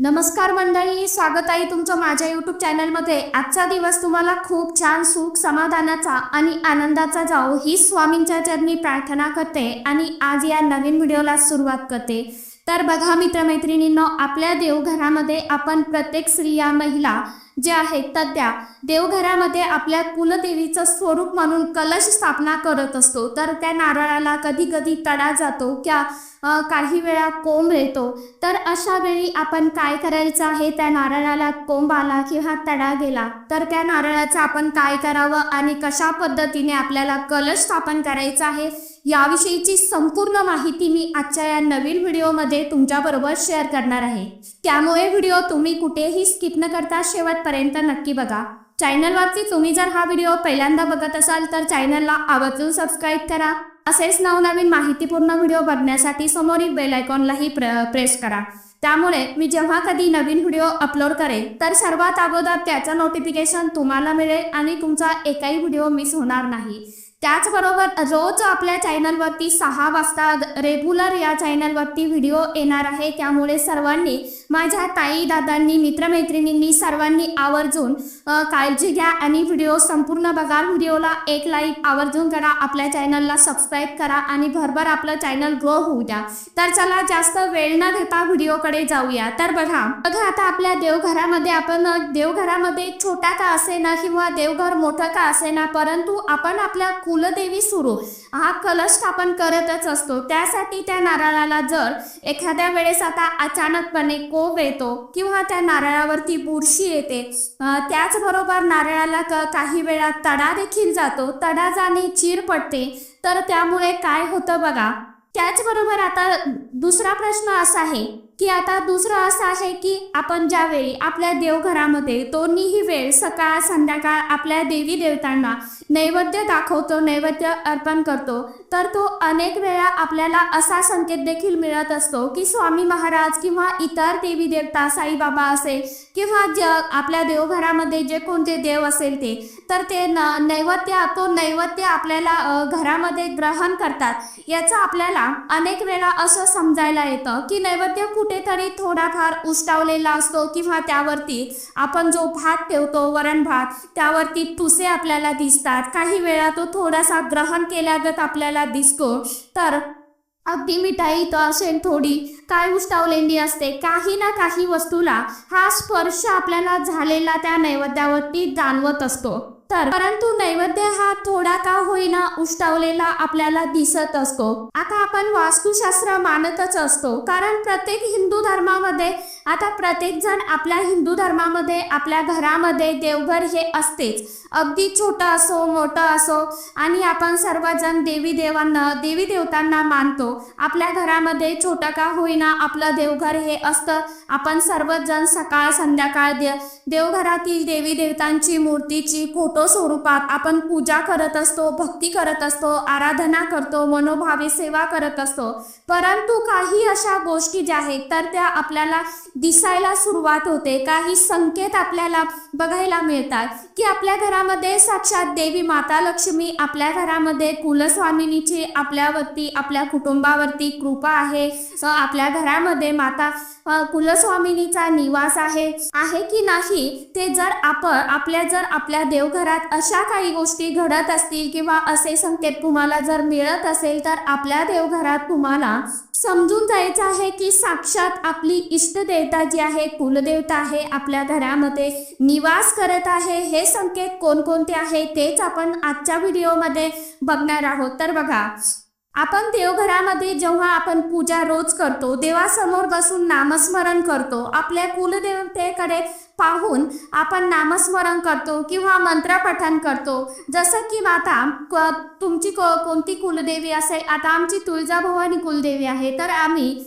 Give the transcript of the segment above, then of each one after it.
नमस्कार मंडळी स्वागत आहे तुमचं माझ्या यूट्यूब चॅनलमध्ये आजचा दिवस तुम्हाला खूप छान सुख समाधानाचा आणि आनंदाचा जाओ ही स्वामींच्या चरणी प्रार्थना करते आणि आज या नवीन व्हिडिओला सुरुवात करते. तर बघा मित्रमैत्रिणींनो आपल्या देवघरामध्ये आपण प्रत्येक स्त्रिया महिला जे आहेत तर त्या देवघरामध्ये आपल्या कुलदेवीचं स्वरूप म्हणून कलश स्थापना करत असतो. तर त्या नारळाला कधी कधी तडा जातो किंवा काही वेळा कोंब येतो. तर अशा वेळी आपण काय करायचं आहे? त्या नारळाला कोंब आला किंवा तडा गेला तर त्या नारळाचं आपण काय करावं आणि कशा पद्धतीने आपल्याला कलश स्थापन करायचं आहे? याविषयीची संपूर्ण माहिती मी आजच्या या नवीन व्हिडिओमध्ये तुमच्याबरोबर शेअर करणार आहे. त्यामुळे व्हिडिओ तुम्ही कुठेही स्किप न करता शेवटपर्यंत नक्की बघा. चॅनलवरती तुम्ही जर हा व्हिडिओ पहिल्यांदा बघत असाल तर चॅनलला आवर्जून सबस्क्राईब करा. असेच नवनवीन माहितीपूर्ण व्हिडिओ बघण्यासाठी समोरील बेल आयकॉनलाही प्र प्रेस करा. त्यामुळे मी जेव्हा कधी नवीन व्हिडिओ अपलोड करेन तर सर्वात अगोदर त्याचं नोटिफिकेशन तुम्हाला मिळेल आणि तुमचा एकही व्हिडिओ मिस होणार नाही. त्याचबरोबर रोज आपल्या चॅनलवरती सहा वाजता रेग्युलर या चॅनलवरती व्हिडिओ येणार आहे. त्यामुळे सर्वांनी माझ्या ताई दादांनी मित्रमैत्रिणींनी सर्वांनी आवर्जून काळजी घ्या आणि व्हिडिओ संपूर्ण बघा. व्हिडिओला एक लाईक आवर्जून करा. आपल्या चॅनलला सबस्क्राईब करा आणि भरभर आपलं चॅनल ग्रो होऊ द्या. तर चला जास्त वेळ न घेता व्हिडिओकडे जाऊया. तर बघा बघा आता आपल्या देवघरामध्ये आपण देवघरामध्ये छोटा का असेना किंवा देवघर मोठं का असेना परंतु आपण आपल्या कुलदेवी सुरू. हा कलश स्थापन करतच असतो. त्यासाठी त्या नारळाला जर एखाद्या वेळेस आता अचानकपणे कोप येतो किंवा त्या नारळावरती बुरशी येते. त्याचबरोबर नारळाला क- काही वेळा तडा देखील जातो. तडा जाणे चीर पडते. तर त्यामुळे काय होतं बघा त्याचबरोबर आता दुसरा प्रश्न असा आहे की आता दुसरं असं आहे की आपण ज्यावेळी आपल्या देवघरामध्ये दोन्हीही वेळ सकाळ संध्याकाळ आपल्या देवी देवतांना नैवेद्य दाखवतो नैवेद्य अर्पण करतो तर तो अनेक वेळा आपल्याला असा संकेत देखील मिळत असतो की स्वामी महाराज किंवा इतर देवी देवता साईबाबा असेल किंवा ज आपल्या देवघरामध्ये जे कोणते देव असेल ते तर ते न नैवेद्य तो नैवेद्य आपल्याला घरामध्ये ग्रहण करतात. याचं आपल्याला अनेक वेळा असं समजायला येतं की नैवेद्य कुठेतरी थोडाफार उष्टावलेला असतो किंवा त्यावरती आपण जो भात ठेवतो वरण भात त्यावरती तुसे आपल्याला दिसतात. काही वेळा तो थोडासा ग्रहण केल्यागत आपल्याला दिसतो. तर अगदी मिठाई तर असेल थोडी. काय उष्टावलेली असते? काही ना काही वस्तूला हा स्पर्श आपल्याला झालेला त्या नैवेद्यावरती जाणवत असतो. तर परंतु नैवेद्य हा थोडा का होईना उष्टावलेला आपल्याला दिसत असतो. आता आपण वास्तुशास्त्र मानतच असतो. कारण प्रत्येक हिंदू धर्मामध्ये आता प्रत्येक जण आपल्या हिंदू धर्मामध्ये आपल्या घरामध्ये देवघर हे असतेच. अगदी छोटं असो मोठं असो आणि आपण सर्वजण देवी देवांना देवी देवतांना मानतो. आपल्या घरामध्ये छोटं का होईना आपलं देवघर हे असतं. आपण सर्वजण सकाळ संध्याकाळ दे देवघरातील देवी देवतांची मूर्तीची फोटो स्वरूपात आपण पूजा करत असतो भक्ती करत असतो आराधना करतो मनोभावे सेवा करत असतो. परंतु काही अशा गोष्टी ज्या आहेत तर त्या आपल्याला दिसायला सुरुवात होते. काही संकेत आपल्याला बघायला मिळतात की आपल्या घरामध्ये साक्षात देवी माता लक्ष्मी आपल्या घरामध्ये कुलस्वामिनीची आपल्यावरती आपल्या कुटुंबावरती कृपा आहे. आपल्या घरामध्ये माता कुलस्वामिनीचा निवास आहे. आहे की नाही ते जर आपण आपल्या जर आपल्या घरात अशा काही गोष्टी घडत असतील किंवा असे संकेत तुम्हाला जर मिळत असेल तर आपल्या देवघरात तुम्हाला समजून जायचं आहे की साक्षात आपली इष्टदेवता जी आहे कुलदेवता आहे आपल्या घरामध्ये निवास करत आहे हे संकेत कोणकोणते आहे तेच आपण आजच्या व्हिडिओमध्ये बघणार आहोत. तर बघा आपण देवघरामध्ये जेव्हा आपण पूजा रोज करतो देवासमोर बसून नामस्मरण करतो आपल्या कुलदेवतेकडे पाहून आपण नामस्मरण करतो किंवा मंत्रपठण करतो. जसं की आता क- तुमची को कोणती कुलदेवी असेल आता आमची तुळजाभवानी कुलदेवी आहे तर आम्ही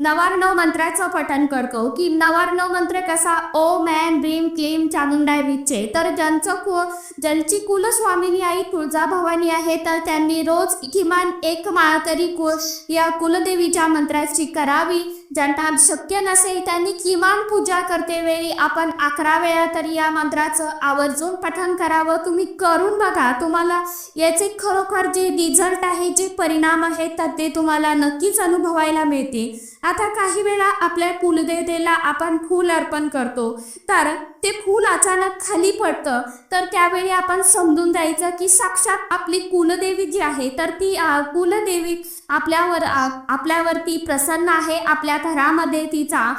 अ, नवार्णव मंत्राचं पठण करतो की नवार्णव मंत्र कसा? ओ मॅन भीम क्लीम चामुंडाय विचे तर ज्यांचं कु ज्यांची कुलस्वामिनी आई तुळजाभवानी आहे तर त्यांनी रोज किमान एक माळ तरी कु या कुलदेवीच्या मंत्राची करावी. ज्यांना शक्य नसेल त्यांनी किमान पूजा करते वेळी आपण अकरा वेळा तरी या मंत्राचं आवर्जून पठण करावं. तुम्ही करून बघा. तुम्हाला याचे खरोखर जे रिझल्ट आहे जे परिणाम आहेत तर ते तुम्हाला नक्कीच अनुभवायला मिळते आता काही वेळा आपल्या कुलदेवतेला आपण फूल अर्पण करतो. तर ते फूल अचानक खाली पडतं. तर त्यावेळी आपण समजून जायचं की साक्षात आपली कुलदेवी जी आहे तर ती कुलदेवी आपल्यावर आपल्यावरती प्रसन्न आहे. आपल्या घरामध्ये तिचा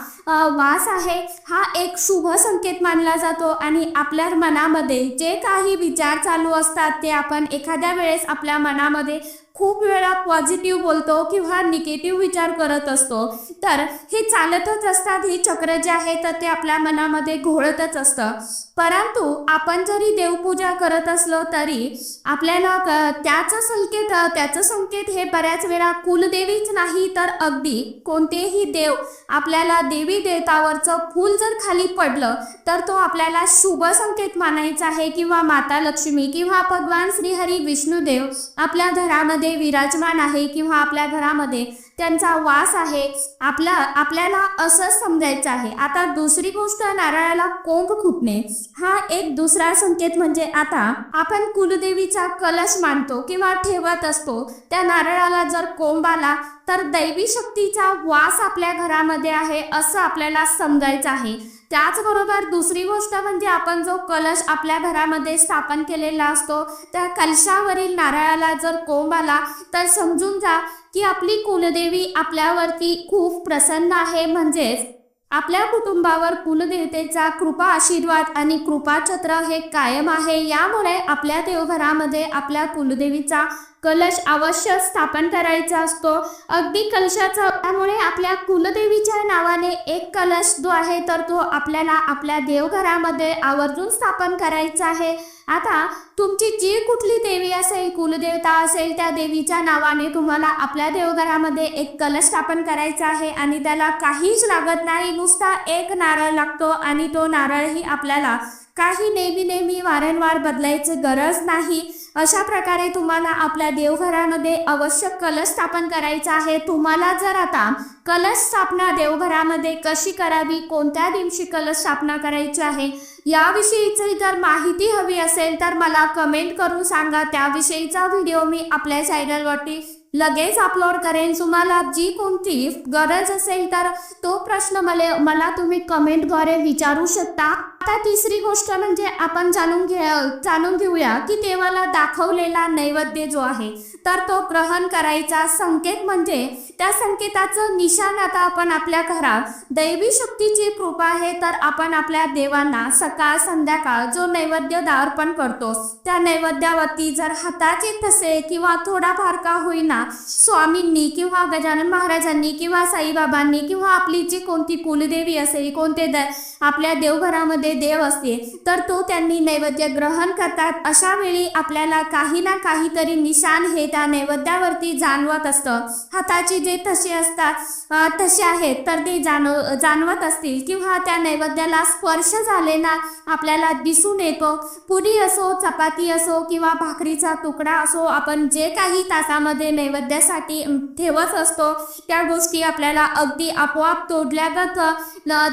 वास आहे हा एक शुभ संकेत मानला जातो. आणि आपल्या मनामध्ये जे काही विचार चालू असतात ते आपण एखाद्या वेळेस आपल्या मनामध्ये खूप वेळा पॉझिटिव्ह बोलतो किंवा निगेटिव्ह विचार करत असतो. तर हे चालतच असतात ही चक्र जे आहे तर ते आपल्या मनामध्ये घोळतच असतं. परंतु आपण जरी देवपूजा करत असलो तरी आपल्याला त्याचं संकेत त्याचं संकेत हे बऱ्याच वेळा कुलदेवीच नाही तर अगदी कोणतेही देव आपल्याला देवी देवतावरचं फूल जर खाली पडलं तर तो आपल्याला शुभ संकेत मानायचा आहे किंवा माता लक्ष्मी किंवा भगवान श्रीहरी विष्णुदेव आपल्या घरामध्ये विराजमान आहे किंवा आपल्या घरामध्ये त्यांचा वास आहे आपला आपल्याला असं समजायचं आहे. आता दुसरी गोष्ट नारळाला कोंब खुटणे हा एक दुसरा संकेत म्हणजे आता आपण कुलदेवीचा कलश मानतो किंवा ठेवत असतो. त्या नारळाला जर कोंब आला तर दैवी शक्तीचा वास आपल्या घरामध्ये आहे असं आपल्याला समजायचं आहे. त्याचबरोबर दुसरी गोष्ट म्हणजे आपण जो कलश आपल्या घरामध्ये स्थापन केलेला असतो त्या कलशावरील नारळाला जर कोंब आला तर समजून जा की आपली कुलदेवी आपल्यावरती खूप प्रसन्न आहे. म्हणजेच आपल्या कुटुंबावर कुलदेवतेचा कृपा आशीर्वाद आणि कृपाछत्र हे कायम आहे. यामुळे आपल्या देवघरामध्ये आपल्या कुलदेवीचा कलश अवश्य स्थापन करायचा असतो. अगदी कलशाचा त्यामुळे आपल्या कुलदेवीच्या नावाने एक कलश जो आहे तर तो आपल्याला आपल्या देवघरामध्ये आवर्जून स्थापन करायचा आहे. आता तुमची जी कुठली देवी असेल कुलदेवता असेल त्या देवीच्या नावाने तुम्हाला आपल्या देवघरामध्ये एक कलश स्थापन करायचा आहे आणि त्याला काहीच लागत नाही. नुसता एक नारळ लागतो आणि तो नारळही आपल्याला काही नेहमी नेहमी वारंवार बदलायची गरज नाही. अशा प्रकारे तुम्हाला आपल्या देवघरामध्ये आवश्यक कलश स्थापन करायचा आहे. तुम्हाला जर आता कलश स्थापना देवघरामध्ये कशी करावी कोणत्या दिवशी कलश स्थापना करायची आहे याविषयीची जर माहिती हवी असेल तर मला कमेंट करून सांगा. त्याविषयीचा व्हिडिओ मी आपल्या चॅनलवरती लगेच अपलोड करेन. तुम्हाला जी कोणती गरज असेल तर तो प्रश्न मला मला तुम्ही कमेंटद्वारे विचारू शकता. आता तिसरी गोष्ट म्हणजे आपण जाणून घे जाणून घेऊया की देवाला दाखवलेला नैवेद्य जो आहे तर तो ग्रहण करायचा संकेत म्हणजे त्या संकेताचं निशाण आता आपण आपल्या घरात दैवी शक्तीची कृपा आहे तर आपण आपल्या देवांना सकाळ संध्याकाळ जो नैवेद्य अर्पण करतो त्या नैवेद्यावरती जर हाताचे ठसे किंवा थोडाफार का होईना स्वामींनी किंवा गजानन महाराजांनी किंवा साईबाबांनी किंवा आपली जी कोणती कुलदेवी असेल कोणते द आपल्या देवघरामध्ये देव असते तर तो त्यांनी नैवेद्य ग्रहण करतात. अशा वेळी आपल्याला काही ना काहीतरी निशाण हे त्या नैवेद्यावरती जाणवत असतं. हाताचे जे ठसे असतात तसे ठसे आहेत तर ते जाणव जाणवत असतील किंवा त्या नैवेद्याला स्पर्श झालेला आपल्याला दिसून येतो. पुरी असो चपाती असो किंवा भाकरीचा तुकडा असो आपण जे काही तासामध्ये नैवेद्यासाठी ठेवत असतो त्या गोष्टी आपल्याला अगदी आपोआप तोडल्यागत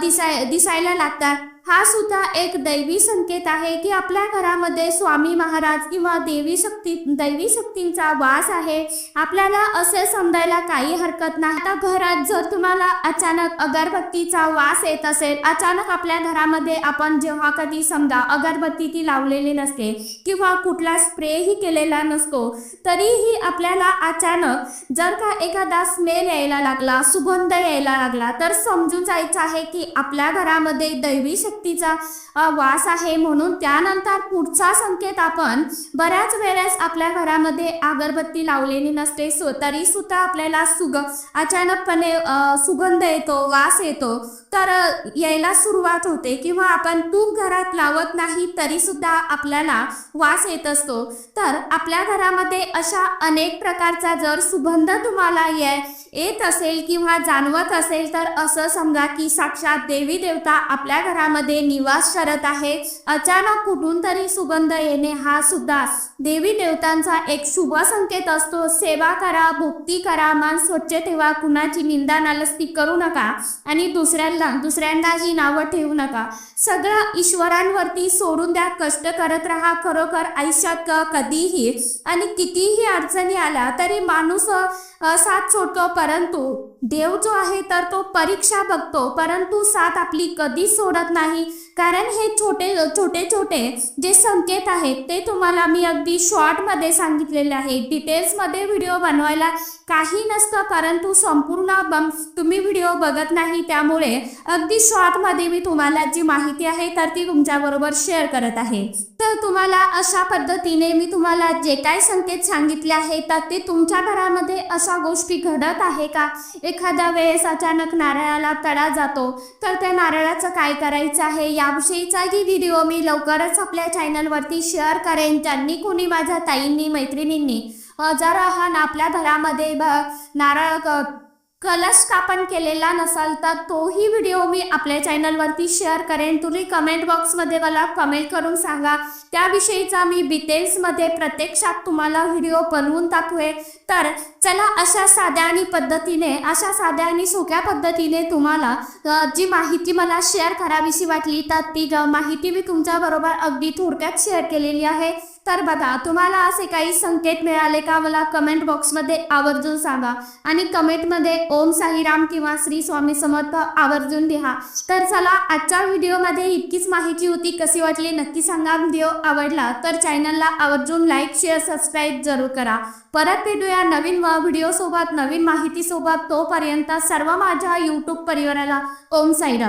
दिसाय दिसायला लागतात. हा सुद्धा एक दैवी संकेत आहे की आपल्या घरामध्ये स्वामी महाराज किंवा देवी शक्ती दैवी शक्तींचा वास आहे. आपल्याला असे समजायला काही हरकत नाही. आता घरात जर तुम्हाला अचानक अगरबत्तीचा वास येत असेल अचानक आपल्या घरामध्ये आपण जेव्हा कधी समजा अगरबत्ती ती लावलेली नसते किंवा कुठला स्प्रेही केलेला नसतो तरीही आपल्याला अचानक जर का एखादा स्मेल यायला लागला सुगंध यायला लागला तर समजून जायचं आहे की आपल्या घरामध्ये दैवी शक्ती अ, वास आहे म्हणून त्यानंतर पुढचा संकेत आपण बऱ्याच वेळेस आपल्या घरामध्ये अगरबत्ती लावलेली नसते सो तरी सुद्धा आपल्याला सुग अचानकपणे सुगंध येतो वास येतो तर यायला सुरुवात होते किंवा आपण तूप घरात लावत नाही तरी सुद्धा आपल्याला वास येत असतो. तर आपल्या घरामध्ये अशा अनेक प्रकारचा जर सुगंध तुम्हाला ये येत असेल किंवा जाणवत असेल तर असं समजा की साक्षात देवी देवता आपल्या घरामध्ये मध्ये निवास करत आहे अचानक कुठून तरी सुगंध येणे हा सुद्धा देवी देवतांचा एक शुभ संकेत असतो. सेवा करा भक्ती करा मान स्वच्छ ठेवा कुणाची निंदा नालस्ती करू नका आणि दुसऱ्यांना दुसऱ्यांनाही नावं ठेवू नका. सगळं ईश्वरांवरती सोडून द्या कष्ट करत राहा. खरोखर आयुष्यात कधीही आणि कितीही अडचणी आल्या तरी माणूस साथ सोडतो. परंतु देव जो आहे तर तो परीक्षा बघतो. परंतु साथ आपली कधीच सोडत नाही. कारण हे छोटे छोटे छोटे जे संकेत आहेत ते तुम्हाला मी अगदी शॉर्टमध्ये सांगितलेले आहे. डिटेल्समध्ये व्हिडिओ बनवायला काही नसतं परंतु संपूर्ण बम तुम्ही व्हिडिओ बघत नाही त्यामुळे अगदी शॉर्टमध्ये मी तुम्हाला जी माहिती आहे तर ती तुमच्याबरोबर शेअर करत आहे. तर तुम्हाला अशा पद्धतीने मी तुम्हाला जे काय संकेत सांगितले आहे तर ते तुमच्या घरामध्ये अशा गोष्टी घडत आहे का? एखाद्या वेळेस अचानक नारळाला तडा जातो तर त्या नारळाचं काय करायचं आहे याविषयीचाही व्हिडिओ मी लवकरच आपल्या चॅनलवरती शेअर करेन. ज्यांनी कोणी माझ्या ताईंनी मैत्रिणींनी जर हा आपल्या घरामध्ये नारळ कलश स्थापन केलेला नसाल तर तोही व्हिडिओ मी आपल्या चॅनलवरती शेअर करेन. तुम्ही कमेंट बॉक्समध्ये मला कमेंट करून सांगा. त्याविषयीचा मी डिटेल्समध्ये प्रत्यक्षात तुम्हाला व्हिडिओ बनवून दाखवे तर चला अशा साध्या आणि पद्धतीने अशा साध्या आणि सोप्या पद्धतीने तुम्हाला जी माहिती मला शेअर करावीशी वाटली तर ती ग- माहिती मी तुमच्याबरोबर अगदी थोडक्यात शेअर केलेली आहे. तर बघा तुम्हाला असे काही संकेत मिळाले का? मला कमेंट बॉक्समध्ये आवर्जून सांगा. आणि कमेंटमध्ये ओम साईराम किंवा श्री स्वामी समर्थ आवर्जून लिहा. तर चला आजच्या व्हिडिओमध्ये इतकीच माहिती होती. कशी वाटली नक्की सांगा. व्हिडिओ आवडला तर चॅनलला आवर्जून लाईक शेअर सबस्क्राईब जरूर करा. परत भेटूया नवीन व्हिडिओ सोबत नवीन माहितीसोबत तोपर्यंत सर्व माझ्या यूट्यूब परिवाराला ओम साईराम.